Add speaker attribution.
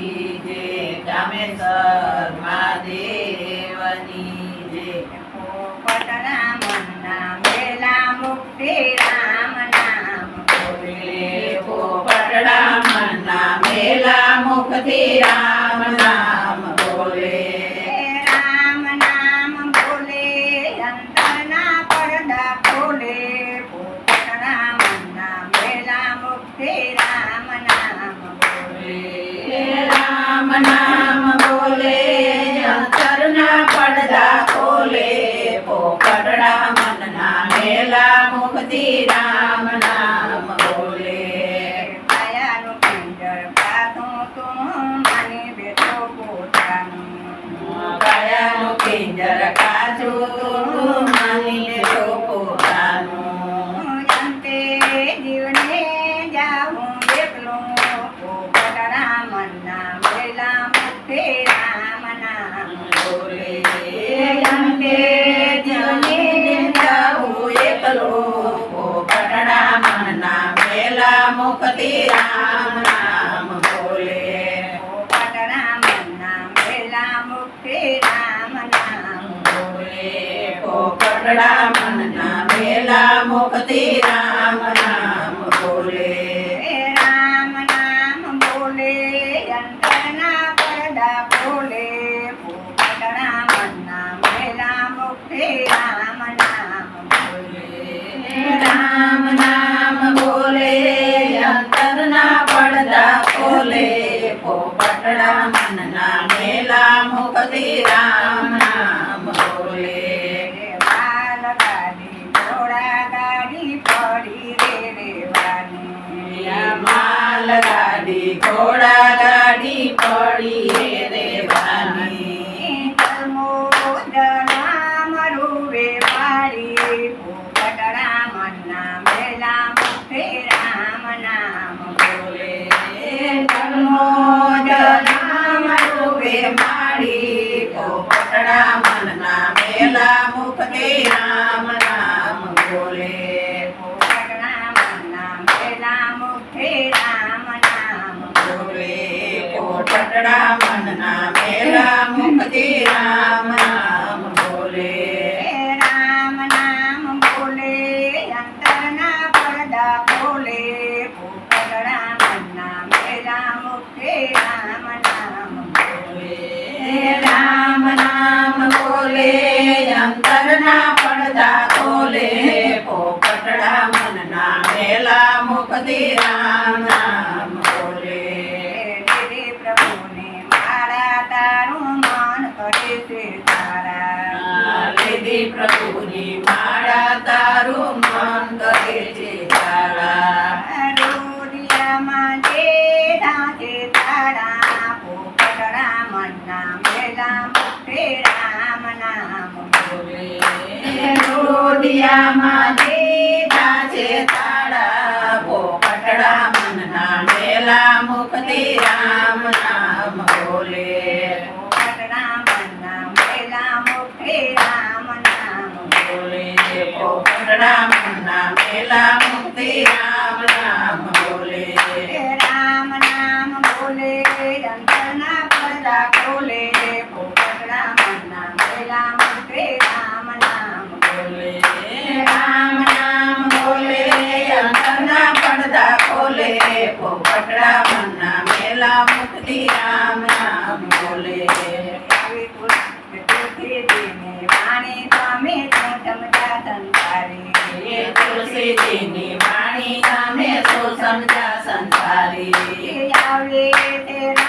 Speaker 1: દેવની જે કામેશ્વર મહાદેવની જે પોપટ રામ નામ વેલા મુક્તિ રામ. નામ બોલે
Speaker 2: મેલા મુખથી રામ નામ બોલે
Speaker 1: માયાનું પિંજર પાતું તું મને બેઠો પોતાનું
Speaker 2: કાયાનું પિંજર મુખથી રામ નામ બોલે
Speaker 1: પોપટના નામ મેલા મુક્તિ રામ નામ
Speaker 2: બોલે પોપટડા નામ મેલા મુખથી રામ
Speaker 1: ખોલે
Speaker 2: પોપટડા મનના મેલા મુખથી રામ નામ બોલે.
Speaker 1: બાલ ગાડી ઘોડા ગાડી પડી રે રેવાની
Speaker 2: માલ ગાડી ઘોડા ગાડી પડી
Speaker 1: રામ નામે
Speaker 2: રામ મુખથી રામ મુખથી રામ નામ બોલે.
Speaker 1: પ્રભુને મારા તારું મન કરે છે તારા.
Speaker 2: લીધી પ્રભુને માળા તારું મન કરે છે તારા.
Speaker 1: રોડિયામાં જે ધાજે તારા પોપટના મનના મેલા મુખે રામ નામ બોલે.
Speaker 2: રોડિયામાં દીધા છે તાળા પોપટડા મનના મુખથી રામ નામ બોલે.
Speaker 1: રામ નામ
Speaker 2: મેલા મુખે રામ નામ બોલે.
Speaker 1: રામ નામ મેલા મુખે રામ નામ
Speaker 2: બોલે. રામ નામ બોલે અંતરના પડદા ખોલે.
Speaker 1: વાણી
Speaker 2: નામે તો સમજા સંસારી.
Speaker 1: આવે તે